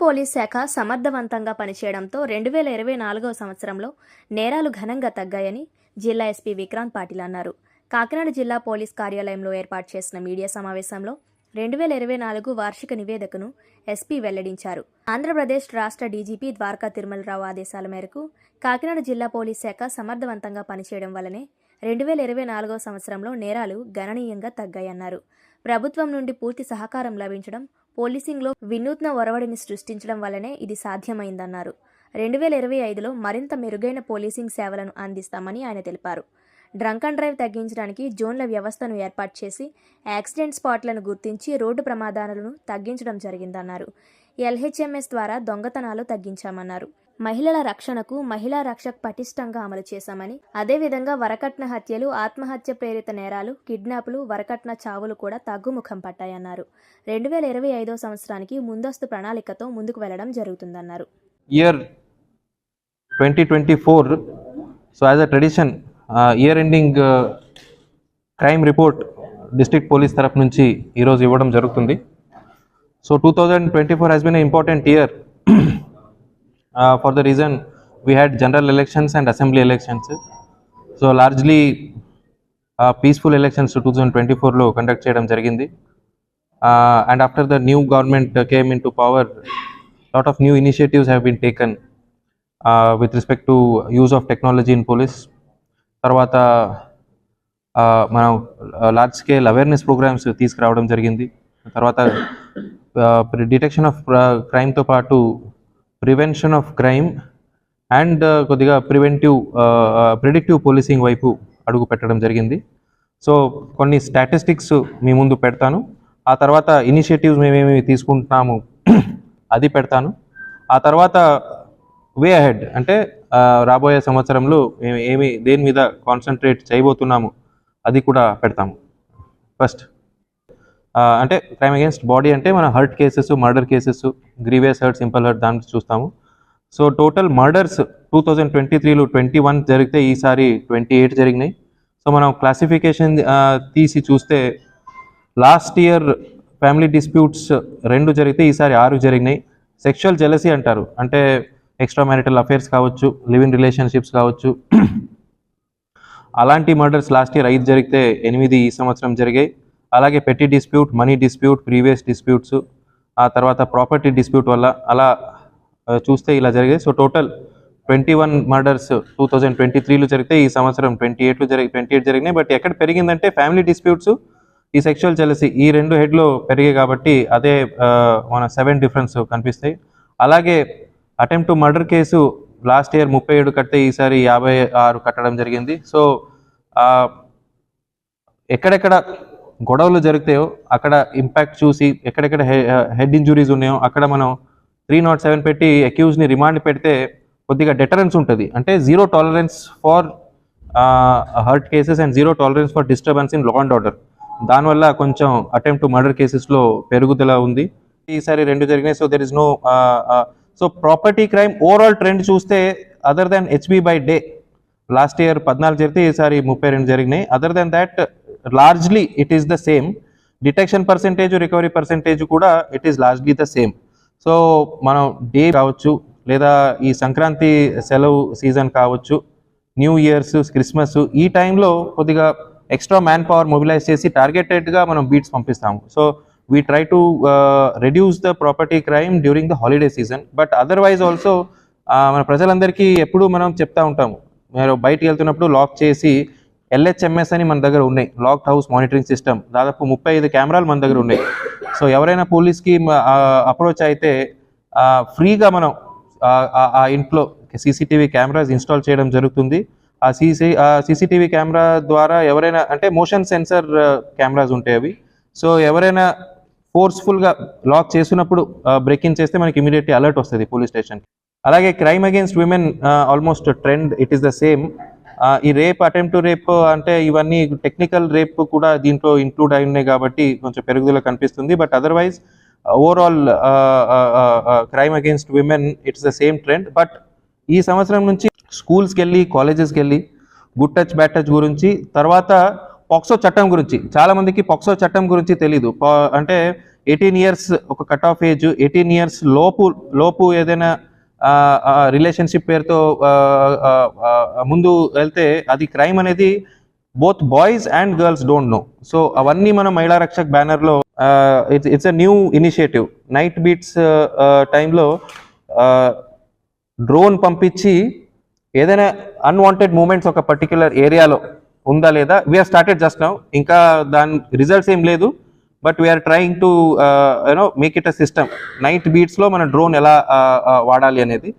Police శాఖ సమర్థవంతంగా పనిచేయడంతో రెండు వేల ఇరవై నాలుగవ సంవత్సరంలో నేరాలు ఘనంగా తగ్గాయని జిల్లా ఎస్పీ విక్రాంత్ పాటిల్ అన్నారు. కాకినాడ జిల్లా పోలీస్ కార్యాలయంలో ఏర్పాటు చేసిన మీడియా సమావేశంలో రెండు వేల ఇరవై నాలుగు వార్షిక నివేదికను ఎస్పీ వెల్లడించారు. ఆంధ్రప్రదేశ్ రాష్ట్ర డీజీపీ ద్వారకా తిరుమలరావు ఆదేశాల మేరకు కాకినాడ జిల్లా పోలీస్ శాఖ సమర్థవంతంగా పనిచేయడం వల్లనే రెండు వేల ఇరవై నాలుగవ సంవత్సరంలో నేరాలు గణనీయంగా తగ్గాయన్నారు. ప్రభుత్వం నుండి పూర్తి సహకారం లభించడం పోలీసింగ్లో వినూత్న ఒరవడిని సృష్టించడం వల్లనే ఇది సాధ్యమైందన్నారు. రెండు వేల ఇరవై ఐదులో మరింత మెరుగైన పోలీసింగ్ సేవలను అందిస్తామని ఆయన తెలిపారు. డ్రంక్ అండ్ డ్రైవ్ తగ్గించడానికి జోన్ల వ్యవస్థను ఏర్పాటు చేసి యాక్సిడెంట్ స్పాట్లను గుర్తించి రోడ్డు ప్రమాదాలను తగ్గించడం జరిగిందన్నారు. ఎల్హెచ్ఎంఎస్ ద్వారా దొంగతనాలు తగ్గించామన్నారు. మహిళల రక్షణకు మహిళా రక్షక్ పటిష్టంగా అమలు చేశామని అదేవిధంగా వరకట్న హత్యలు ఆత్మహత్య ప్రేరిత నేరాలు కిడ్నాపులు వరకట్న చావులు కూడా తగ్గుముఖం పట్టాయన్నారు. రెండు వేల ఇరవై ఐదో సంవత్సరానికి ముందస్తు ప్రణాళికతో ముందుకు వెళ్ళడం జరుగుతుందన్నారు. Year twenty twenty four so as a tradition year ending crime report district police తరఫు నుంచి ఈరోజు ఇవ్వడం జరుగుతుంది. So two thousand twenty four has been important year for the reason we had general elections and assembly elections so largely peaceful elections two thousand twenty ఫోర్లో conduct చేయడం జరిగింది and after the new government came into power lot of new initiatives have been taken with respect to use of technology in police తర్వాత మనం large scale awareness programmes తీసుకురావడం జరిగింది తర్వాత detection of క్రైమ్తో పాటు prevention of crime and uh, కొద్దిగా preventive uh, uh, predictive policing వైపు అడుగు పెట్టడం జరిగింది. సో కొన్ని స్టాటిస్టిక్స్ మీ ముందు పెడతాను. ఆ తర్వాత ఇనిషియేటివ్స్ మేమేమి తీసుకుంటున్నాము అది పెడతాను. ఆ తర్వాత వే అహెడ్ అంటే రాబోయే సంవత్సరంలో మేము ఏమి దేని మీద కాన్సన్ట్రేట్ చేయబోతున్నాము అది కూడా పెడతాము. ఫస్ట్ అంటే క్రైమ్ అగేన్స్ట్ బాడీ అంటే మన hurt cases murder cases grievous hurt simple hurt దాని చూస్తాము. So total murders two thousand twenty త్రీలో ట్వంటీ వన్ జరిగితే ఈసారి ట్వంటీ ఎయిట్ జరిగినాయి. సో మనం క్లాసిఫికేషన్ తీసి చూస్తే లాస్ట్ ఇయర్ ఫ్యామిలీ డిస్ప్యూట్స్ రెండు జరిగితే ఈసారి ఆరు జరిగినాయి. సెక్షువల్ జెలసీ అంటారు. అంటే ఎక్స్ట్రా మ్యారిటల్ అఫేర్స్ కావచ్చు లివ్ ఇన్ రిలేషన్షిప్స్ కావచ్చు. అలాంటి మర్డర్స్ లాస్ట్ ఇయర్ ఐదు జరిగితే ఎనిమిది ఈ సంవత్సరం జరిగాయి. అలాగే పెట్టి dispute money dispute previous disputes ఆ తర్వాత ప్రాపర్టీ డిస్ప్యూట్ వల్ల అలా చూస్తే ఇలా జరిగాయి so total twenty one murders two thousand twenty త్రీలో జరిగితే ఈ సంవత్సరం ట్వంటీ ఎయిట్లో జరిగి ట్వంటీ ఎయిట్ జరిగినాయి. బట్ ఎక్కడ పెరిగిందంటే ఫ్యామిలీ డిస్ప్యూట్స్ ఈ సెక్షువల్ జెలసీ ఈ రెండు హెడ్లో పెరిగాయి కాబట్టి అదే మన సెవెన్ డిఫరెన్స్ కనిపిస్తాయి. అలాగే attempt to murder case last year ముప్పై ఏడు కడితే ఈసారి యాభై ఆరు కట్టడం జరిగింది. సో ఎక్కడెక్కడ గొడవలు జరిగితేయో అక్కడ ఇంపాక్ట్ చూసి ఎక్కడెక్కడ హెడ్ ఇంజురీస్ ఉన్నాయో అక్కడ మనం త్రీ నాట్ సెవెన్ పెట్టి అక్యూజ్ని రిమాండ్ పెడితే కొద్దిగా డెటరెన్స్ ఉంటుంది. అంటే zero tolerance for hurt cases and zero tolerance for disturbance in law and order దానివల్ల కొంచెం అటెంప్ట్ టు మర్డర్ కేసెస్లో పెరుగుదల ఉంది. ఈసారి రెండు జరిగినాయి. So there is no so property crime overall trend చూస్తే other than HB by day last year పద్నాలుగు జరిగితే ఈసారి ముప్పై రెండు జరిగినాయి. Other than that largely it is the same detection percentage recovery percentage కూడా it is largely the same so మనం day కావచ్చు లేదా ఈ సంక్రాంతి సెలవు సీజన్ కావచ్చు న్యూ ఇయర్స్ క్రిస్మస్ ఈ టైంలో కొద్దిగా ఎక్స్ట్రా మ్యాన్ పవర్ మొబిలైజ్ చేసి టార్గెటెడ్గా మనం బీట్స్ పంపిస్తాము. So we try to reduce the property crime during the holiday season but otherwise also మన ప్రజలందరికీ ఎప్పుడూ మనం చెప్తా ఉంటాము. మీరు బయటికి వెళ్తున్నప్పుడు లాక్ చేసి ఎల్హెచ్ఎంఎస్ అని మన దగ్గర ఉన్నాయి. లాక్డ్ హౌస్ మానిటరింగ్ సిస్టమ్ దాదాపు ముప్పై ఐదు కెమెరాలు మన దగ్గర ఉన్నాయి. సో ఎవరైనా పోలీస్కి అప్రోచ్ అయితే ఫ్రీగా మనం ఆ- ఇంట్లో సీసీటీవీ కెమెరాస్ ఇన్స్టాల్ చేయడం జరుగుతుంది. ఆ సీసీ ఆ సీసీటీవీ కెమెరా ద్వారా ఎవరైనా అంటే మోషన్ సెన్సర్ కెమెరాస్ ఉంటాయి అవి. సో ఎవరైనా ఫోర్స్ఫుల్గా లాక్ చేసినప్పుడు బ్రేక్ ఇన్ చేస్తే మనకి ఇమీడియట్లీ అలర్ట్ వస్తుంది పోలీస్ స్టేషన్ అలాగే crime against women almost trend it is the same ఈ రేప్ అటెంప్ట్ రేప్ అంటే ఇవన్నీ టెక్నికల్ రేప్ కూడా దీంట్లో ఇంక్లూడ్ అయి ఉన్నాయి కాబట్టి కొంచెం పెరుగుదల కనిపిస్తుంది. But otherwise overall crime against women it's the same trend but ఈ సంవత్సరం నుంచి స్కూల్స్కి వెళ్ళి కాలేజెస్కి వెళ్ళి గుడ్ టచ్ బ్యాడ్ టచ్ గురించి తర్వాత పాక్సో చట్టం గురించి చాలా మందికి పాక్సో చట్టం గురించి తెలీదు. అంటే ఎయిటీన్ ఇయర్స్ ఒక cut off age eighteen years లోపు లోపు ఏదైనా రిలేషన్షిప్ పేరుతో ముందు వెళ్తే అది క్రైమ్ అనేది both boys and girls don't know so అవన్నీ మనం మహిళా రక్షక్ బ్యానర్లో it's it's a new initiative night beats టైంలో డ్రోన్ పంపించి ఏదైనా అన్వాంటెడ్ మూమెంట్స్ ఒక పర్టిక్యులర్ ఏరియాలో ఉందా లేదా? వీఆర్ స్టార్టెడ్ జస్ట్ నౌ ఇంకా దాని రిజల్ట్స్ ఏం లేదు. But we are trying to you know make it a system night బీట్స్లో మన డ్రోన్ ఎలా వాడాలి అనేది